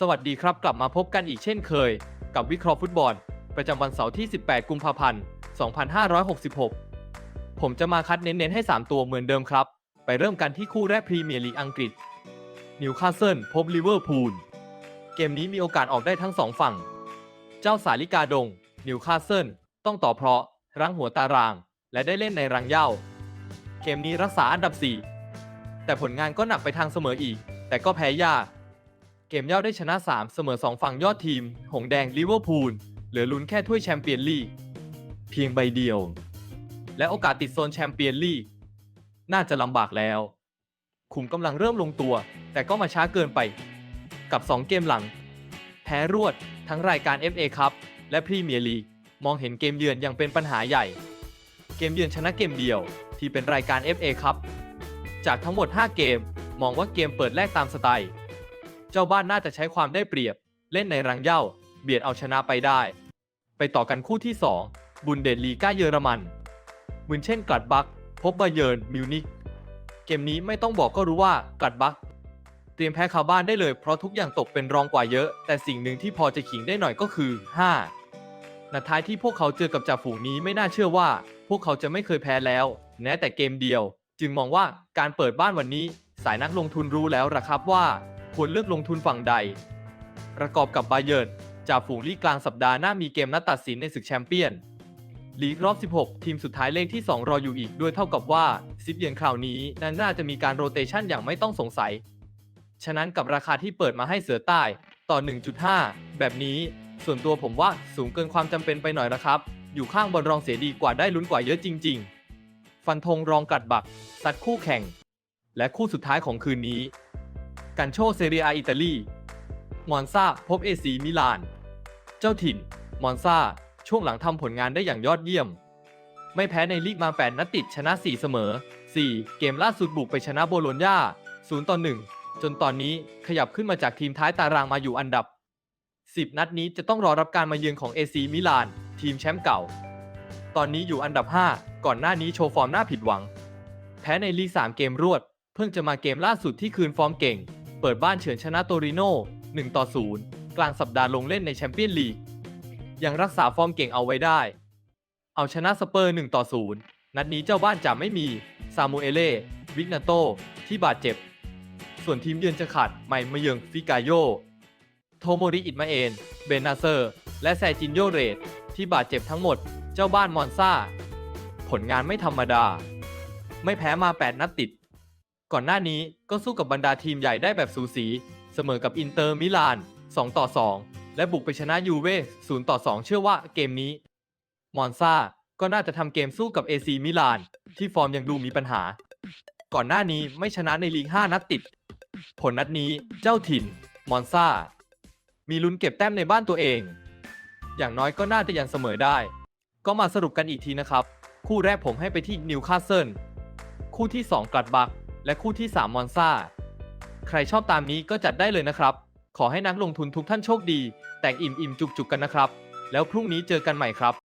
สวัสดีครับ กลับมาพบกันอีกเช่นเคย กับวิเคราะห์ฟุตบอล ประจำวันเสาร์ที่ 18 กุมภาพันธ์ 2566 ผมจะมาคัดเน้นๆให้ 3 ตัวเหมือนเดิมครับ ไปเริ่มกันที่คู่แรกพรีเมียร์ลีกอังกฤษนิวคาสเซิลพบลิเวอร์พูลเกมนี้มีโอกาสออกได้ทั้งสองฝั่ง เจ้าสาลิกาดงนิวคาสเซิลต้องต่อเพราะรั้งหัวตาราง และได้เล่นในรังเย้าเกมนี้รักษาอันดับ 4 แต่ผลงานก็หนักไปทางเสมออีก แต่ก็แพ้ยาก เกมเย้าได้ชนะ 3 เสมอ 2 ฝั่งยอดทีม หงแดงลิเวอร์พูล เหลือลุ้นแค่ถ้วยแชมเปี้ยนลีก เพียงใบเดียว และโอกาสติดโซนแชมเปี้ยนลีก น่าจะลำบากแล้ว ขุมกำลังเริ่มลงตัว แต่ก็มาช้าเกินไป กับ 2 เกมหลัง แพ้รวดทั้งรายการ FA ครับ และพรีเมียร์ลีก มองเห็นเกมเยือนยังเป็นปัญหาใหญ่ เกมเยือนชนะเกมเดียว ที่เป็นรายการ FA ครับ จากทั้งหมด 5 เกม มองว่าเกมเปิดแรกตามสไตล์ เจ้าบ้านน่าจะใช้ความได้เปรียบ เล่นในรังเย้าเบียดเอาชนะไปได้ ไปต่อกันคู่ที่ 2 บุนเดสลีกาเยอรมันมืนเช่นกัดบัก พบบาเยิร์นมิวนิกเกมนี้ไม่ต้องบอกก็รู้ว่ากัดบัก เตรียมแพ้คาบ้านได้เลยเพราะทุกอย่างตกเป็นรองกว่าเยอะ แต่สิ่งหนึ่งที่พอจะขิงได้หน่อยก็คือ 5 นัดท้ายที่พวกเขาเจอกับจ่าฝูงนี้ไม่น่าเชื่อว่า พวกเขาจะไม่เคยแพ้แล้วแม้แต่เกมเดียว จึงมองว่าการเปิดบ้านวันนี้ สายนักลงทุนรู้แล้วละครับว่า ควรเลือกลงทุนฝั่งใด ประกอบกับบาเยิร์นจ่าฝูงลีกกลางสัปดาห์หน้ามีเกมนัดตัดสินในศึกแชมเปี้ยนลีกรอบ 16 ทีมสุดท้ายเลขที่ 2 รออยู่อีกด้วยเท่ากับว่าซิปเยือนคราวนี้นั้นน่าจะมีการโรเตชันอย่างไม่ต้องสงสัย ฉะนั้นกับราคาที่เปิดมาให้เสือใต้ต่อ 1.5 แบบนี้ ส่วนตัวผมว่าสูงเกินความจำเป็นไปหน่อยนะครับ อยู่ข้างบอลรองเสียดีกว่าได้ลุ้นกว่าเยอะจริง ๆ ฟันธงรองกัดบักสัตว์คู่แข่ง และคู่สุดท้ายของคืนนี้ กันโชเซเรียอิตาลี มอนซาพบเอซีมิลาน เจ้าถิ่น มอนซาช่วงหลังทำผลงานได้อย่างยอดเยี่ยม ไม่แพ้ในลีกมา8นัดติดชนะ 4 เสมอ 4 เกมล่าสุดบุกไปชนะโบโลญญา0ต่อ1จนตอนนี้ขยับขึ้นมาจากทีมท้ายตารางมาอยู่อันดับ 10 นัดนี้จะต้องรอรับการมาเยือนของเอซีมิลาน ทีมแชมป์เก่า ตอนนี้อยู่อันดับ 5 ก่อนหน้านี้โชว์ฟอร์มน่าผิดหวัง แพ้ในลีก3เกมรวด เพิ่งจะมาเกมล่าสุดที่คืนฟอร์มเก่ง เปิดบ้านเฉือนชนะโตริโน่1ต่อ0กลางสัปดาห์ลงเล่นในแชมเปี้ยนลีกยังรักษาฟอร์มเก่งเอาไว้ได้ เอาชนะสเปอร์1ต่อ0นัดนี้เจ้าบ้านจะไม่มีซามูเอเล่วิกนาโตที่บาดเจ็บ ส่วนทีมเยือนจะขาดไมมาเยิงฟิกาโย โทโมริอิตมาเอน เบนนาเซอร์ และแซจินโยเรตที่บาดเจ็บทั้งหมด เจ้าบ้านมอนซาผลงานไม่ธรรมดา ไม่แพ้มา 8 นัดติด ก่อนหน้านี้ก็สู้กับบรรดาทีมใหญ่ได้แบบสูสี เสมอกับอินเตอร์มิลาน 2 ต่อ 2 และบุกไปชนะยูเว่0ต่อ 2 เชื่อว่าเกมนี้ มอนซาก็น่าจะทำเกมสู้กับเอซีมิลาน ที่ฟอร์มยังดูมีปัญหา ก่อนหน้านี้ไม่ชนะในลีก 5 นัดติด ผลนัดนี้เจ้าถิ่น มอนซามีลุ้นเก็บแต้มในบ้านตัวเอง อย่างน้อยก็น่าจะยันเสมอได้ ก็มาสรุปกันอีกทีนะครับ คู่แรกผมให้ไปที่นิวคาสเซิลคู่ที่ 2กลัดบัก และคู่ที่ 3 มอนซาใครชอบตามนี้ก็จัดได้เลยนะครับ ขอให้นักลงทุนทุกท่านโชคดี แต่งอิ่มอิ่มจุกจุกกันนะครับ แล้วพรุ่งนี้เจอกันใหม่ครับ